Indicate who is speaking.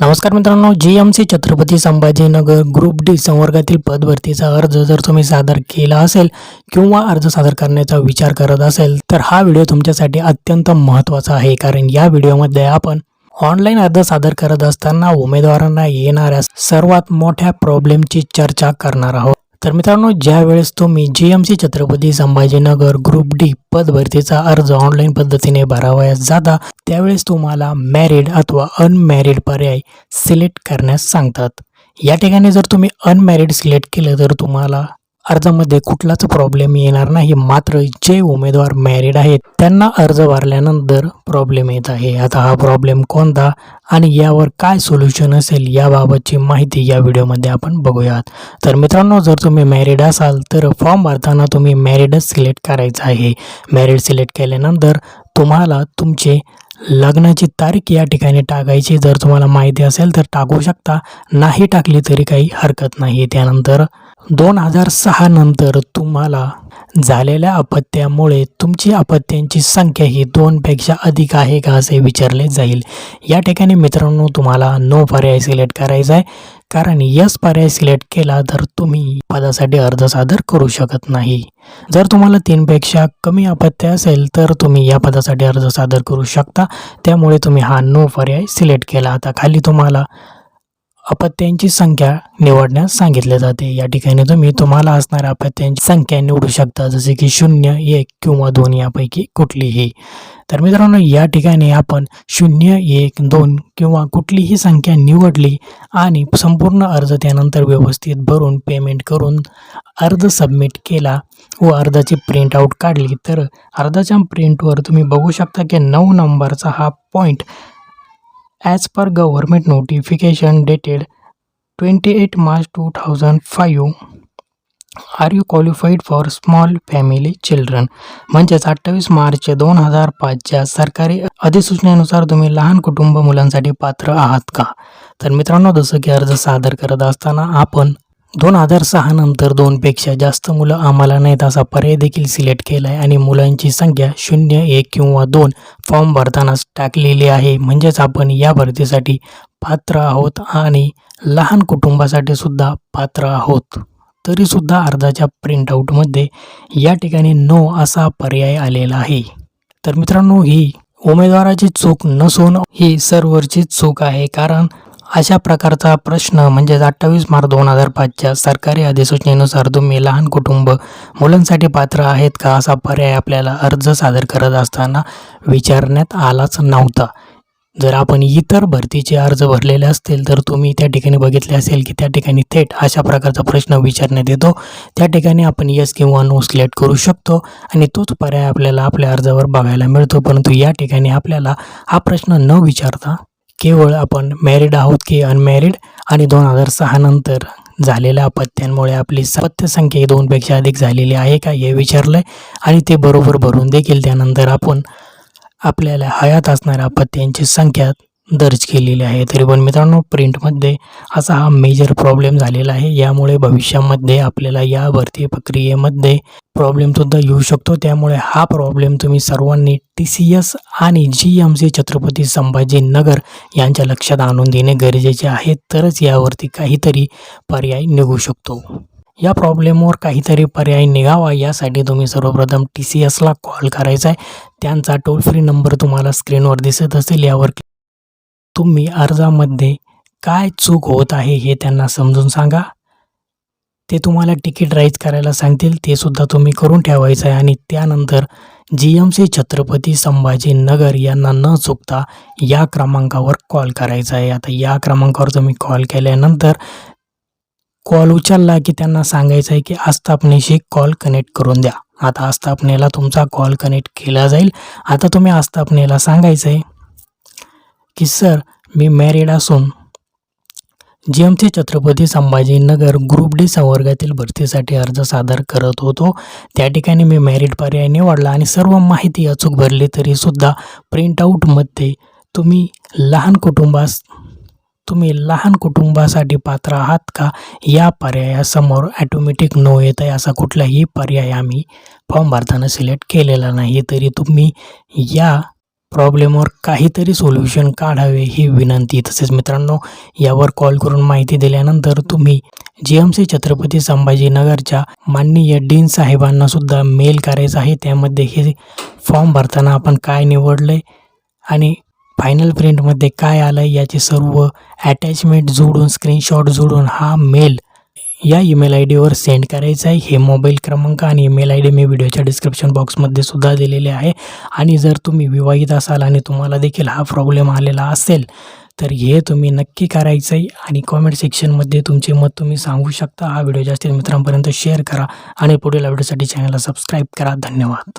Speaker 1: नमस्कार मित्रांनो G M C Chhatrapati Sambhajinagar group D संवर्गातील पदभरतीचा अर्ज जर तुम्ही सादर केला असेल किंवा अर्ज सादर करण्याचा विचार करत असेल तर हा व्हिडिओ तुमच्यासाठी अत्यंत महत्त्वाचा आहे. कारण या व्हिडिओमध्ये आपण ऑनलाईन अर्ज सादर करत असताना उमेदवारांना येणाऱ्या सर्वात मोठ्या प्रॉब्लेमची चर्चा करणार आहोत. तर मित्रांनो ज्या वेळेस तुम्ही G M C Chhatrapati Sambhajinagar group D पदभरतीचा अर्ज ऑनलाईन पद्धतीने भरावयास जाता त्यावेळेस तुम्हाला मॅरिड अथवा अनमॅरिड पर्याय सिलेक्ट करण्यास सांगतात. या ठिकाणी जर तुम्ही अनमॅरिड सिलेक्ट केलं तर तुम्हाला अर्जामध्ये कुठलाच प्रॉब्लेम येणार नाही. मात्र जे उमेदवार मॅरिड आहेत त्यांना अर्ज भरल्यानंतर प्रॉब्लेम येत आहे. आता हा प्रॉब्लेम कोणता आणि यावर काय सोल्युशन असेल याबाबतची माहिती या व्हिडिओमध्ये आपण बघूयात. तर मित्रांनो जर तुम्ही मॅरिड असाल तर फॉर्म भरताना तुम्ही मॅरिडच सिलेक्ट करायचं आहे. मॅरिड सिलेक्ट केल्यानंतर तुम्हाला तुमचे लग्नाची तारीख या ठिकाणी टाकायची. जर तुम्हाला माहिती असेल तर टाकू शकता. नाही टाकली तरी काही हरकत नाही. त्यानंतर दोन हजार सहा नंतर तुम्हाला झालेल्या अपत्यामुळे तुमची अपत्यांची संख्या ही दोनपेक्षा अधिक आहे का असे विचारले जाईल. या ठिकाणी मित्रांनो तुम्हाला नो पर्याय सिलेक्ट करायचा आहे. कारण यस पर्याय सिलेक्ट केला तर तुम्ही पदासाठी अर्ज सादर करू शकत नाही. जर तुम्हाला तीनपेक्षा कमी अपत्य असेल तर तुम्ही या पदासाठी अर्ज सादर करू शकता. त्यामुळे तुम्ही हा नो पर्याय सिलेक्ट केला. आता खाली तुम्हाला अपत्यांची संख्या निवडण्यास सांगितले जाते. या ठिकाणी तुम्ही तुम्हाला असणाऱ्या अपत्यांची संख्या निवडू शकता जसे की शून्य एक किंवा दोन यापैकी कुठलीही. तर मित्रांनो या ठिकाणी आपण शून्य एक दोन किंवा कुठलीही संख्या निवडली आणि संपूर्ण अर्ज त्यानंतर व्यवस्थित भरून पेमेंट करून अर्ज सबमिट केला व अर्जाची प्रिंट आऊट काढली. तर अर्जाच्या प्रिंटवर तुम्ही बघू शकता की नऊ नंबरचा हा point as per government notification dated twenty eight March two thousand five are you qualified for small family children म्हणजेच अठ्ठावीस मार्च दोन हजार पाचच्या सरकारी अधिसूचनेनुसार तुम्ही लहान कुटुंब मुलांसाठी पात्र आहात का? तर मित्रांनो जसं की अर्ज सादर करत असताना आपण दोन हजार सहा नंतर दोनपेक्षा जास्त मुलं आम्हाला नाहीत असा पर्याय देखील सिलेक्ट केला आहे आणि मुलांची संख्या शून्य एक किंवा दोन फॉर्म भरतानाच टाकलेली आहे. म्हणजेच आपण या भरतीसाठी पात्र आहोत आणि लहान कुटुंबासाठी सुद्धा पात्र आहोत. तरीसुद्धा अर्जाच्या प्रिंटआउटमध्ये या ठिकाणी नो असा पर्याय आलेला आहे. तर मित्रांनो ही उमेदवाराची चूक नसून ही सर्व्हरची चूक आहे. कारण अशा प्रकारचा प्रश्न म्हणजेच अठ्ठावीस मार्च दोन हजार पाचच्या सरकारी अधिसूचनेनुसार तुम्ही लहान कुटुंब मुलांसाठी पात्र आहेत का असा पर्याय आपल्याला अर्ज सादर करत असताना विचारण्यात आलाच नव्हता. जर आपण इतर भरतीचे अर्ज भरलेले असतील तर तुम्ही त्या ठिकाणी बघितले असेल की त्या ठिकाणी थेट अशा प्रकारचा प्रश्न विचारण्यात येतो. त्या ठिकाणी आपण यस किंवा नो सिलेक्ट करू शकतो आणि तोच पर्याय आपल्याला आपल्या अर्जावर बघायला मिळतो. परंतु या ठिकाणी आपल्याला हा प्रश्न न विचारता केवळ आपण मॅरिड आहोत की अनमॅरिड आणि दोन हजार सहा नंतर झालेल्या अपत्यांमुळे आपली अपत्य संख्या ही दोनपेक्षा अधिक झालेली आहे का हे विचारलं आहे आणि ते बरोबर भरून देखील त्यानंतर आपण आपल्याला हयात असणाऱ्या अपत्यांची संख्या दर्ज केलेली आहे. तरी पण मित्रांनो प्रिंटमध्ये असा हा मेजर प्रॉब्लेम झालेला आहे. यामुळे भविष्यामध्ये आपल्याला या भरती प्रक्रियेमध्ये प्रॉब्लेमसुद्धा येऊ शकतो. त्यामुळे हा प्रॉब्लेम तुम्ही सर्वांनी टी सी एस आणि G M C Chhatrapati Sambhajinagar यांच्या लक्षात आणून देणे गरजेचे आहे. तरच यावरती काहीतरी पर्याय निघू शकतो. या प्रॉब्लेमवर काहीतरी पर्याय निघावा यासाठी तुम्ही सर्वप्रथम टी सी एसला कॉल करायचा आहे. त्यांचा टोल फ्री नंबर तुम्हाला स्क्रीनवर दिसत असेल. यावर तुम्ही अर्जामध्ये काय चूक होत आहे हे त्यांना समजून सांगा. ते तुम्हाला तिकीट राईज करायला सांगतील ते सुद्धा तुम्ही करून ठेवायचं आहे आणि त्यानंतर G M C Chhatrapati Sambhajinagar यांना न चुकता या क्रमांकावर कॉल करायचा आहे. आता या क्रमांकावर तुम्ही कॉल केल्यानंतर कॉल उचलला की त्यांना सांगायचं आहे की आस्थापनेशी कॉल कनेक्ट करून द्या. आता आस्थापनेला तुमचा कॉल कनेक्ट केला जाईल. आता तुम्ही आस्थापनेला सांगायचं आहे. की सर मी मॅरिड असून G M C Chhatrapati Sambhajinagar group D संवर्गातील भरतीसाठी अर्ज सादर करत होतो त्या ठिकाणी मी मॅरिड पर्याय निवडला आणि सर्व माहिती अचूक भरली तरीसुद्धा प्रिंटआउटमध्ये तुम्ही लहान कुटुंबास तुम्ही लहान कुटुंबासाठी पात्र आहात का? या पर्यायासमोर ॲटोमॅटिक नो येत आहे असा कुठलाही पर्याय आम्ही फॉर्म भरताना सिलेक्ट केलेला नाही तरी तुम्ही या प्रॉब्लेमवर काहीतरी सोल्युशन काढावे ही विनंती. तसेच मित्रांनो यावर कॉल करून माहिती दिल्यानंतर तुम्ही जी एम सी छत्रपती संभाजीनगरच्या माननीय डीन साहेबांना सुद्धा मेल करायचा आहे. त्यामध्ये हे फॉर्म भरताना आपण काय निवडलं आहे आणि फायनल प्रिंटमध्ये काय आलं आहे याचे सर्व अटॅचमेंट जोडून स्क्रीनशॉट जोडून हा मेल या ईमेल आय डीवर सेंड करायचं आहे. हे मोबाईल क्रमांक आणि ईमेल आय डी मी व्हिडिओच्या डिस्क्रिप्शन बॉक्समध्ये सुद्धा दिलेले आहे. आणि जर तुम्ही विवाहित असाल आणि तुम्हाला देखील हा प्रॉब्लेम आलेला असेल तर हे तुम्ही नक्की करायचं आहे. आणि कॉमेंट सेक्शनमध्ये तुमचे मत तुम्ही सांगू शकता. हा व्हिडिओ जास्तीत मित्रांपर्यंत शेअर करा. आणि पुढील व्हिडिओसाठी चॅनलला सबस्क्राईब करा. धन्यवाद.